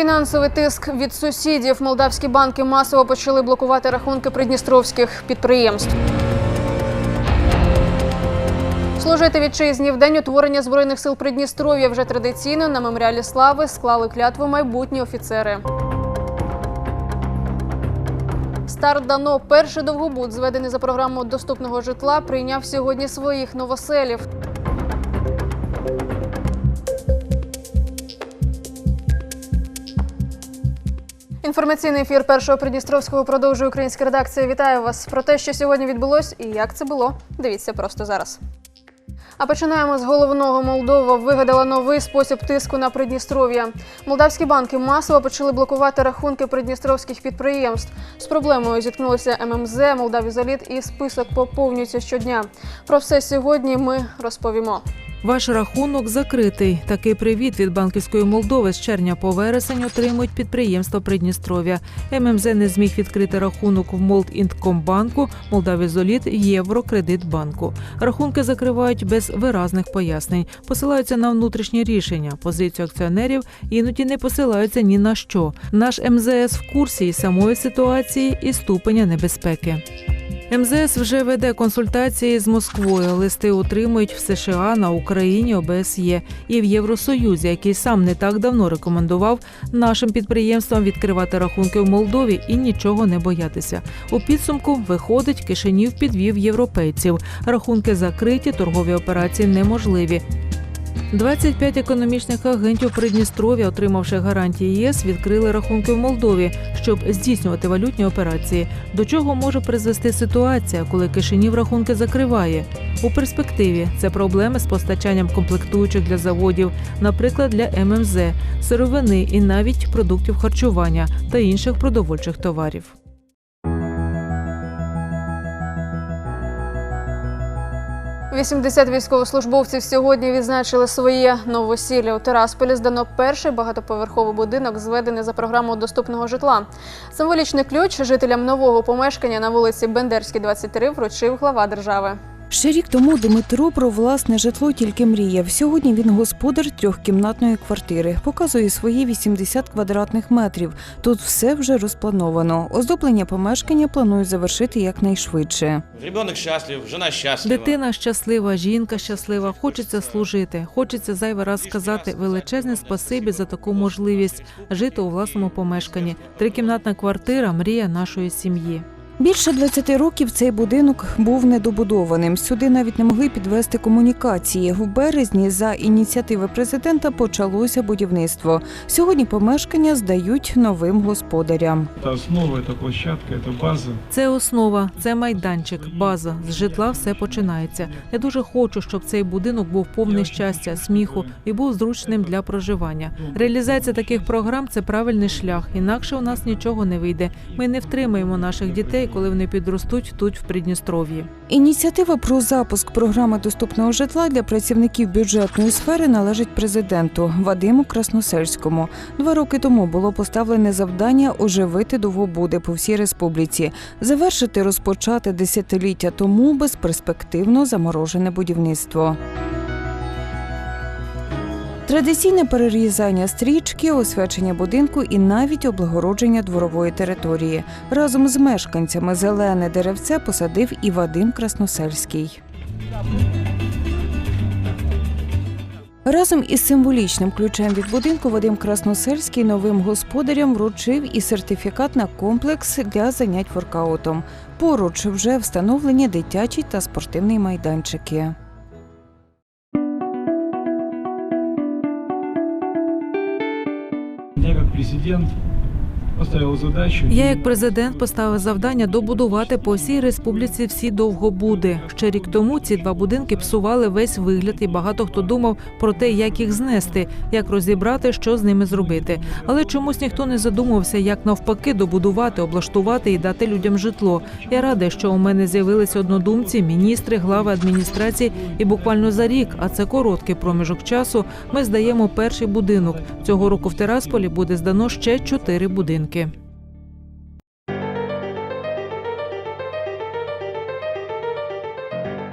Фінансовий тиск від сусідів. Молдавські банки масово почали блокувати рахунки придністровських підприємств. Служити вітчизні в день утворення збройних сил Придністров'я вже традиційно на меморіалі слави склали клятву майбутні офіцери. Старт дано перший довгобуд, зведений за програмою доступного житла, прийняв сьогодні своїх новоселів. Інформаційний ефір першого Придністровського продовжує українська редакція. Вітаю вас про те, що сьогодні відбулось і як це було. Дивіться просто зараз. А починаємо з головного. Молдова вигадала новий спосіб тиску на Придністров'я. Молдавські банки масово почали блокувати рахунки придністровських підприємств. З проблемою зіткнулися ММЗ, Молдавізоліт і список поповнюється щодня. Про все сьогодні ми розповімо. Ваш рахунок закритий. Такий привіт від банківської Молдови з червня по вересень отримують підприємства Придністров'я. ММЗ не зміг відкрити рахунок в Молдінткомбанку, Молдавізоліт, Єврокредитбанку. Рахунки закривають без виразних пояснень, посилаються на внутрішні рішення. Позицію акціонерів іноді не посилаються ні на що. Наш МЗС в курсі і самої ситуації і ступеня небезпеки. МЗС вже веде консультації з Москвою. Листи утримують в США, на Україні, ОБСЄ і в Євросоюзі, який сам не так давно рекомендував нашим підприємствам відкривати рахунки в Молдові і нічого не боятися. У підсумку виходить, Кишинів підвів європейців. Рахунки закриті, торгові операції неможливі. 25 економічних агентів Придністров'я, отримавши гарантії ЄС, відкрили рахунки в Молдові, щоб здійснювати валютні операції. До чого може призвести ситуація, коли Кишинів рахунки закриває? У перспективі це проблеми з постачанням комплектуючих для заводів, наприклад, для ММЗ, сировини і навіть продуктів харчування та інших продовольчих товарів. – 80 військовослужбовців сьогодні відзначили своє новосілля. У Терасполі. здано перший багатоповерховий будинок, зведений за програмою доступного житла. Символічний ключ жителям нового помешкання на вулиці Бендерській, 23 вручив глава держави. Ще рік тому Дмитро про власне житло тільки мріяв. Сьогодні він господар трьохкімнатної квартири. Показує свої 80 квадратних метрів. Тут все вже розплановано. Оздоблення помешкання планують завершити якнайшвидше. Ребенок счастлив, жена счастлива. Дитина щаслива, жінка щаслива. Хочеться служити. Хочеться зайвий раз сказати величезне спасибі за таку можливість жити у власному помешканні. Трикімнатна квартира мрія нашої сім'ї. Більше 20 років цей будинок був недобудованим. Сюди навіть не могли підвести комунікації. В березні за ініціативи президента почалося будівництво. Сьогодні помешкання здають новим господарям. Это основа, это площадка, это база. Це основа, це майданчик, база. З житла все починається. Я дуже хочу, щоб цей будинок був повний щастя, сміху і був зручним для проживання. Реалізація таких програм це правильний шлях. Інакше у нас нічого не вийде. Ми не втримаємо наших дітей, коли вони підростуть тут, в Придністров'ї. Ініціатива про запуск програми доступного житла для працівників бюджетної сфери належить президенту Вадиму Красносельському. Два роки тому було поставлене завдання оживити довгобуди по всій республіці, завершити розпочати десятиліття тому безперспективно заморожене будівництво. Традиційне перерізання стрічки, освячення будинку і навіть облагородження дворової території. Разом з мешканцями зелене деревце посадив і Вадим Красносельський. Разом із символічним ключем від будинку Вадим Красносельський новим господарям вручив і сертифікат на комплекс для занять воркаутом. Поруч вже встановлені дитячі та спортивні майданчики. Как президент задачу. Я, як президент, поставив завдання добудувати по всій республіці всі довгобуди. Ще рік тому ці два будинки псували весь вигляд, і багато хто думав про те, як їх знести, як розібрати, що з ними зробити. Але чомусь ніхто не задумувався, як навпаки добудувати, облаштувати і дати людям житло. Я рада, що у мене з'явилися однодумці, міністри, глави адміністрації, і буквально за рік, а це короткий проміжок часу. Ми здаємо перший будинок. Цього року в Терасполі буде здано ще чотири будинки.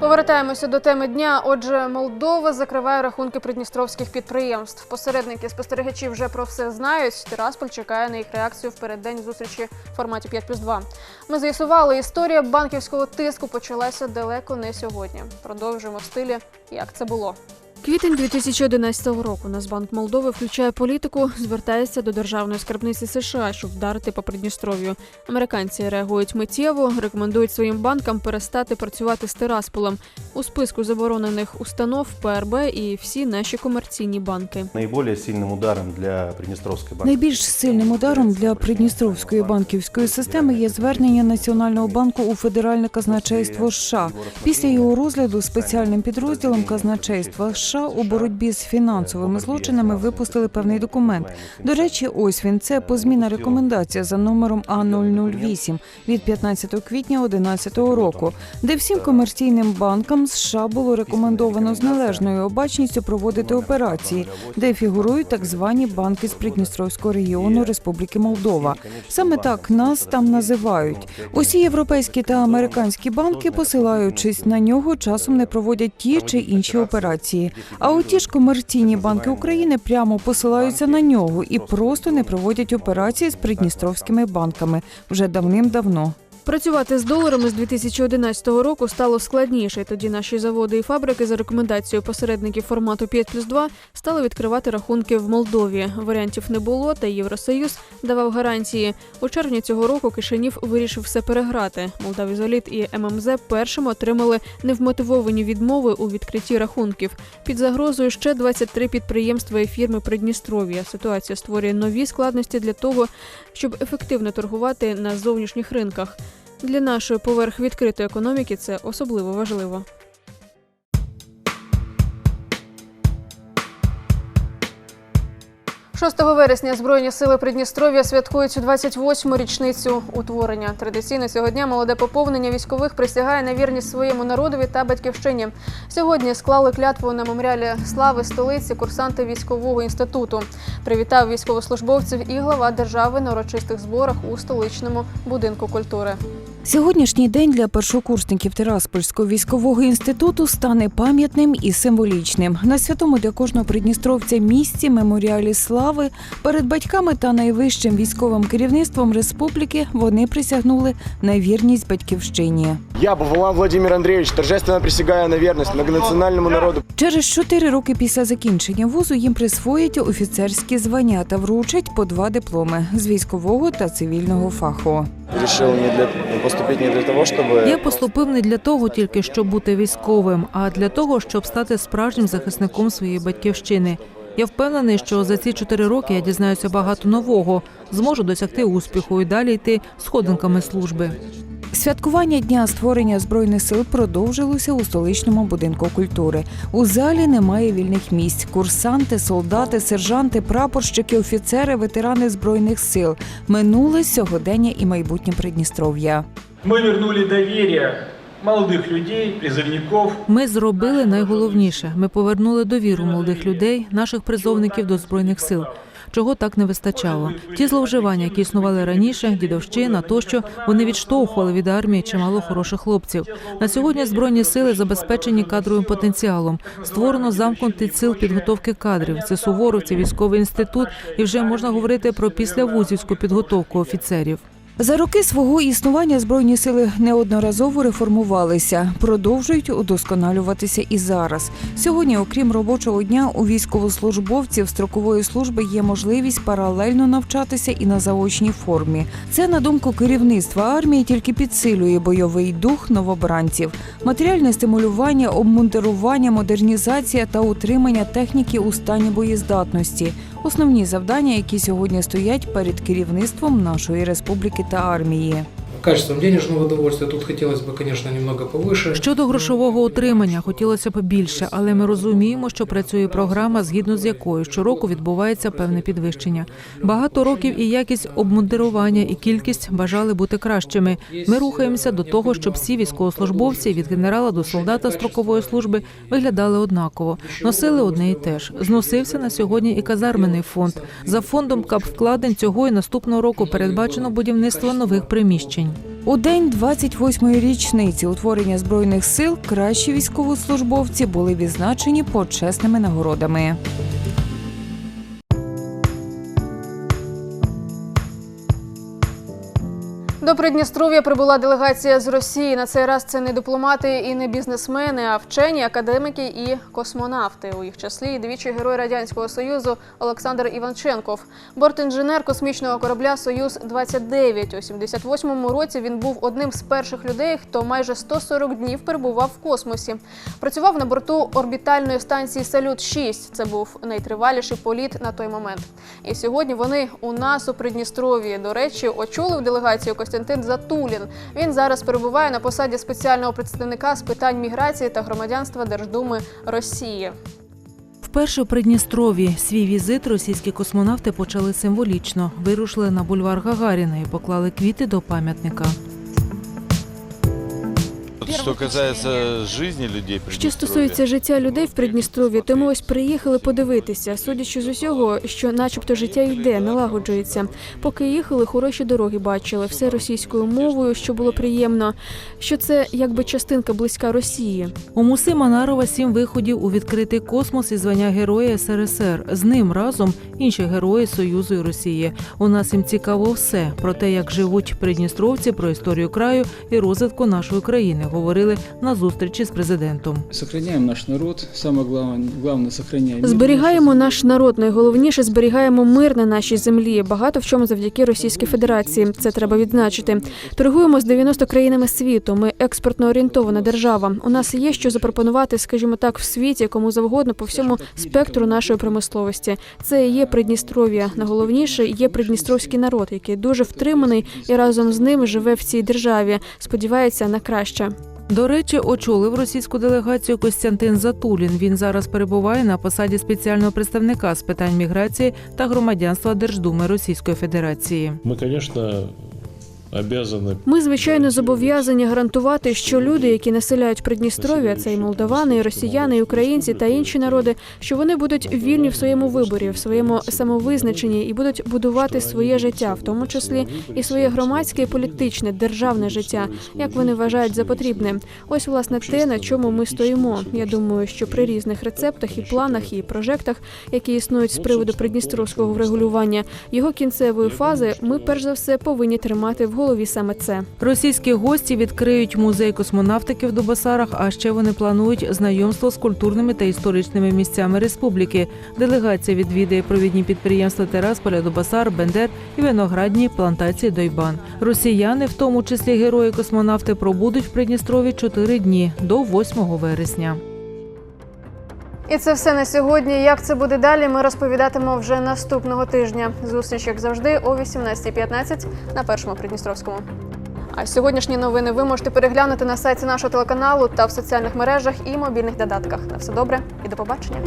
Повертаємося до теми дня. Отже, Молдова закриває рахунки придністровських підприємств. Посередники спостерігачі вже про все знають. Тирасполь чекає на їх реакцію в переддень зустрічі в форматі 5 плюс 2. Ми з'ясували, історія банківського тиску почалася далеко не сьогодні. Продовжуємо в стилі, як це було. Квітень 2011 року Нацбанк Молдови включає політику, звертається до державної скарбниці США, щоб вдарити по Придністров'ю. Американці реагують миттєво, рекомендують своїм банкам перестати працювати з Тирасполем. У списку заборонених установ ПРБ і всі наші комерційні банки. Наиболее сильным ударом для Приднестровской банки. Найбільш сильним ударом для Придністровської банківської системи є звернення Національного банку у Федеральне казначейство США. Після його розгляду спеціальним підрозділом казначейства США у боротьбі з фінансовими злочинами випустили певний документ. До речі, ось він. Це позміна рекомендація за номером А008 від 15 квітня 2011 року, де всім комерційним банкам США було рекомендовано з належною обачністю проводити операції, де фігурують так звані банки з Придністровського регіону Республіки Молдова. Саме так нас там називають. Усі європейські та американські банки, посилаючись на нього, часом не проводять ті чи інші. операції. А от ті ж комерційні банки України прямо посилаються на нього і просто не проводять операції з придністровськими банками вже давним-давно. Працювати з доларами з 2011 року стало складніше. Тоді наші заводи і фабрики за рекомендацією посередників формату 5 плюс 2 стали відкривати рахунки в Молдові. Варіантів не було, та Євросоюз давав гарантії. У червні цього року Кишинів вирішив все переграти. Молдавізоліт і ММЗ першими отримали невмотивовані відмови у відкритті рахунків. Під загрозою ще 23 підприємства і фірми Придністров'я. Ситуація створює нові складності для того, щоб ефективно торгувати на зовнішніх ринках. Для нашої поверх відкритої економіки це особливо важливо. – 6 вересня Збройні сили Придністров'я святкують 28-му річницю утворення. Традиційно цього дня молоде поповнення військових присягає на вірність своєму народові та батьківщині. Сьогодні склали клятву на меморіалі слави столиці курсанти військового інституту. Привітав військовослужбовців і глава держави на урочистих зборах у столичному будинку культури. Сьогоднішній день для першокурсників Тираспольського військового інституту стане пам'ятним і символічним. На святому для кожного придністровця місці меморіалі слави перед батьками та найвищим військовим керівництвом республіки вони присягнули на вірність батьківщині. Я, Бавалан Владимир Андреевич, торжественно присягаю на верность многонациональному народу. Через чотири роки після закінчення вузу їм присвоять офіцерські звання та вручать по два дипломи з військового та цивільного фаху. Решил не для, поступить не для того, щоб Я поступив не для того, тільки щоб бути військовим, а для того, щоб стати справжнім захисником своєї батьківщини. Я впевнений, що за ці чотири роки я дізнаюся багато нового, зможу досягти успіху і далі йти сходинками служби. Святкування дня створення збройних сил продовжилося у столичному будинку культури. У залі немає вільних місць. Курсанти, солдати, сержанти, прапорщики, офіцери, ветерани збройних сил. Минуле сьогодення і майбутнє Придністров'я. Мы вернули доверие молодых людей, призывников. Ми зробили найголовніше. Ми повернули довіру молодих людей, наших призовників до збройних сил. Чого так не вистачало? Ті зловживання, які існували раніше, дідовщина тощо вони відштовхували від армії чимало хороших хлопців. На сьогодні збройні сили забезпечені кадровим потенціалом. Створено замкнутий ціл підготовки кадрів. Це суворовці, військовий інститут, і вже можна говорити про післявузівську підготовку офіцерів. За роки свого існування збройні сили неодноразово реформувалися, продовжують удосконалюватися і зараз. Сьогодні, окрім робочого дня, у військовослужбовців строкової служби є можливість паралельно навчатися і на заочній формі. Це на думку керівництва армії тільки підсилює бойовий дух новобранців, матеріальне стимулювання, обмундирування, модернізація та утримання техніки у стані боєздатності. Основні завдання, які сьогодні стоять перед керівництвом нашої республіки та армії. Качеством денежного удовольствия тут хотелось бы, конечно, немного повыше. Щодо грошового отримання хотілося б більше, але ми розуміємо, що працює програма, згідно з якою щороку відбувається певне підвищення. Багато років і якість обмундирування, і кількість бажали бути кращими. Ми рухаємося до того, щоб всі військовослужбовці від генерала до солдата строкової служби виглядали однаково, носили одне і те ж. Зносився на сьогодні і казарменний фонд. За фондом капвкладень цього і наступного року передбачено будівництво нових приміщень. У день 28-ї річниці утворення збройних сил кращі військовослужбовці були відзначені почесними нагородами. До Придністров'я прибула делегація з Росії. На цей раз це не дипломати і не бізнесмени, а вчені, академіки і космонавти. У їх числі і двічі герой радянського союзу Олександр Іванченков, бортінженер космічного корабля Союз 29 У 78-му році він був одним з перших людей, хто майже 140 днів перебував в космосі. Працював на борту орбітальної станції Салют 6 Це був найтриваліший політ на той момент. І сьогодні вони у нас у Придністров'ї. До речі, очолив делегацію Костянтин Затулін. Він зараз перебуває на посаді спеціального представника з питань міграції та громадянства Держдуми Росії. Вперше у Придністрові свій візит російські космонавти почали символічно. Вирушили на бульвар Гагаріна і поклали квіти до пам'ятника. Что касается жизни людей, Що стосується життя людей в Придністров'ї, то ми ось приїхали подивитися. Судячи з усього, що, начебто, життя йде, налагоджується. Поки їхали, хороші дороги бачили, все російською мовою, що було приємно. Що це якби частинка близька Росії. У Муси Манарова сім виходів у відкритий космос і звання Героя СРСР. З ним разом інші герої Союзу і Росії. У нас їм цікаво все про те, як живуть придністровці, про історію краю і розвитку нашої країни. Говорили на зустрічі з президентом. Сохраняем наш народ. Самое главное, главное Зберігаємо наш народ. Найголовніше зберігаємо мир на нашій землі. Багато в чому завдяки Російській Федерації. Це треба відзначити. Торгуємо з 90 країнами світу. Ми експортно орієнтована держава. У нас є що запропонувати, скажімо так, в світі кому завгодно по всьому спектру нашої промисловості. Це і є Придністров'я. Найголовніше є придністровський народ, який дуже втриманий і разом з ним живе в цій державі. Сподівається на краще. До речі, очолив російську делегацію Костянтин Затулін. Він зараз перебуває на посаді спеціального представника з питань міграції та громадянства Держдуми Російської Федерації. Ми, обязаны Ми звичайно зобов'язані гарантувати, що люди, які населяють Придністров'я, це і молдавани, і росіяни, і українці та інші народи, що вони будуть вільні в своєму виборі, в своєму самовизначенні і будуть будувати своє життя, в тому числі і своє громадське і політичне державне життя, як вони вважають за потрібне. Ось власне те, на чому ми стоїмо. Я думаю, що при різних рецептах і планах і прожектах, які існують з приводу придністровського врегулювання, його кінцевої фази, ми перш за все повинні тримати в голові саме це. Російські гості відкриють музей космонавтики в Дубасарах, а ще вони планують знайомство з культурними та історичними місцями республіки. Делегація відвідає провідні підприємства Терасполя, Дубасар, Бендер і виноградні плантації Дойбан. Росіяни, в тому числі герої космонавти, пробудуть в Придністрові чотири дні до 8 вересня. І це все на сьогодні. Як це буде далі? Ми розповідатимемо вже наступного тижня. Зустріч, як завжди, о 18.15 на першому Придністровському. А сьогоднішні новини ви можете переглянути на сайті нашого телеканалу та в соціальних мережах і мобільних додатках. На все добре і до побачення.